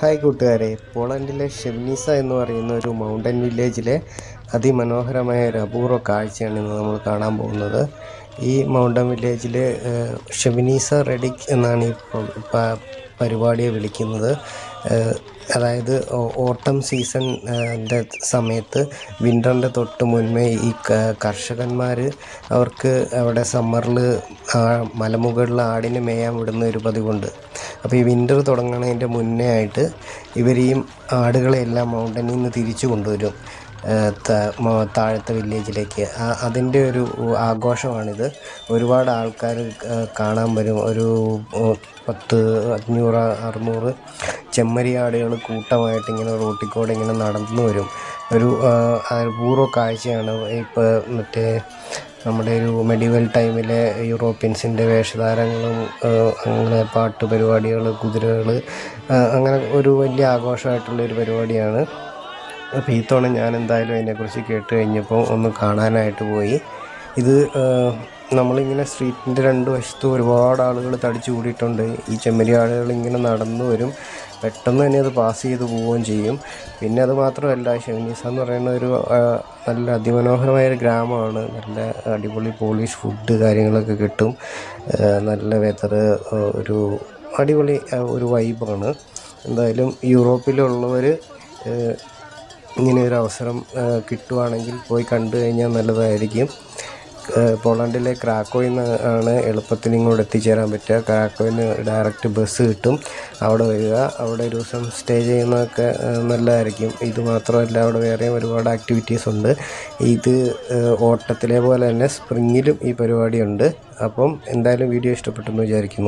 Hi കൂട്ടുകാരെ. പോളണ്ടിലെ ഷെവ്നീസ എന്ന് പറയുന്ന ഒരു മൗണ്ടൻ വില്ലേജിലെ അതിമനോഹരമായ ഒരു അപൂർവ കാഴ്ചയാണ് ഇന്ന് നമ്മൾ കാണാൻ പോകുന്നത്. ഈ മൗണ്ടൻ വില്ലേജിൽ ഷെവനീസ റെഡിക് എന്നാണ് ഈ പരിപാടിയെ വിളിക്കുന്നത്. അതായത് ഓട്ടം സീസൺ ന്റെ സമയത്ത് വിന്ററിന്റെ തൊട്ട് മുൻപേ ഈ കർഷകന്മാർ അവർക്ക് അവിടെ സമ്മറിൽ മലമുകളിൽ ആടിനെ മേയാൻ വിടുന്ന ഒരു പതിവുണ്ട്. അപ്പോൾ ഈ വിന്റർ തുടങ്ങുന്നതിന്റെ മുന്നേ ആയിട്ട് ഇവർ ഈ ആടുകളെല്ലാം മൗണ്ടനിൽ നിന്ന് തിരിച്ചു കൊണ്ടുവരും. താഴത്തെ വില്ലേജിലേക്ക് അതിന്റെ ഒരു ആഘോഷമാണിത്. ഒരുപാട് ആൾക്കാർ കാണാൻ വരും. ഒരു പത്ത് അഞ്ഞൂറ് അറുന്നൂറ് ചെമ്മരിയാടുകൾ കൂട്ടമായിട്ട് ഇങ്ങനെ റോട്ടിൽ കൂടെ ഇങ്ങനെ നടന്നു വരും. ഒരു പൂർവ കാഴ്ചയാണ് ഇപ്പോൾ മറ്റേ നമ്മുടെ ഒരു മെഡിവൽ ടൈമിലെ യൂറോപ്യൻസിന്റെ വേഷധാരങ്ങളും അങ്ങനെ പാട്ട് പരിപാടികൾ കുതിരകൾ അങ്ങനെ ഒരു വലിയ ആഘോഷമായിട്ടുള്ളൊരു പരിപാടിയാണ്. അപ്പോൾ ഈ തവണ ഞാൻ എന്തായാലും അതിനെക്കുറിച്ച് കേട്ട് കഴിഞ്ഞപ്പോൾ ഒന്ന് കാണാനായിട്ട് പോയി. ഇത് നമ്മളിങ്ങനെ സ്ട്രീറ്റിന്റെ രണ്ട് വശത്തും ഒരുപാട് ആളുകൾ തടിച്ചു കൂടിയിട്ടുണ്ട് ഈ ചെമ്മരി ആളുകൾ ഇങ്ങനെ നടന്നു വരും. പെട്ടെന്ന് തന്നെ അത് പാസ് ചെയ്ത് പോവുകയും ചെയ്യും. പിന്നെ അത് മാത്രമല്ല ഷെമിനിസ എന്ന് പറയുന്ന ഒരു നല്ല അതിമനോഹരമായ ഒരു ഗ്രാമമാണ്. നല്ല അടിപൊളി പോളിഷ് ഫുഡ് കാര്യങ്ങളൊക്കെ കിട്ടും. നല്ല വെതർ ഒരു അടിപൊളി ഒരു വൈബാണ് എന്തായാലും യൂറോപ്പിലുള്ളവർ ഇങ്ങനെ ഒരു അവസരം കിട്ടുവാണെങ്കിൽ പോയി കണ്ടു കഴിഞ്ഞാൽ നല്ലതായിരിക്കും. പോളണ്ടിലെ ക്രാക്കോയിൽ നിന്ന് ആണ് എളുപ്പത്തിൽ ഇങ്ങോട്ട് എത്തിച്ചേരാൻ പറ്റുക. ക്രാക്കോയിൽ നിന്ന് ഡയറക്റ്റ് ബസ് കിട്ടും. അവിടെ വരിക. അവിടെ ഒരു ദിവസം സ്റ്റേ ചെയ്യുന്നതൊക്കെ നല്ലതായിരിക്കും. ഇത് മാത്രമല്ല അവിടെ വേറെയും ഒരുപാട് ആക്ടിവിറ്റീസ് ഉണ്ട്. ഇത് ഓട്ടത്തിലെ പോലെ തന്നെ സ്പ്രിങ്ങിലും ഈ പരിപാടിയുണ്ട്. അപ്പം എന്തായാലും വീഡിയോ ഇഷ്ടപ്പെട്ടെന്ന് വിചാരിക്കുന്നു.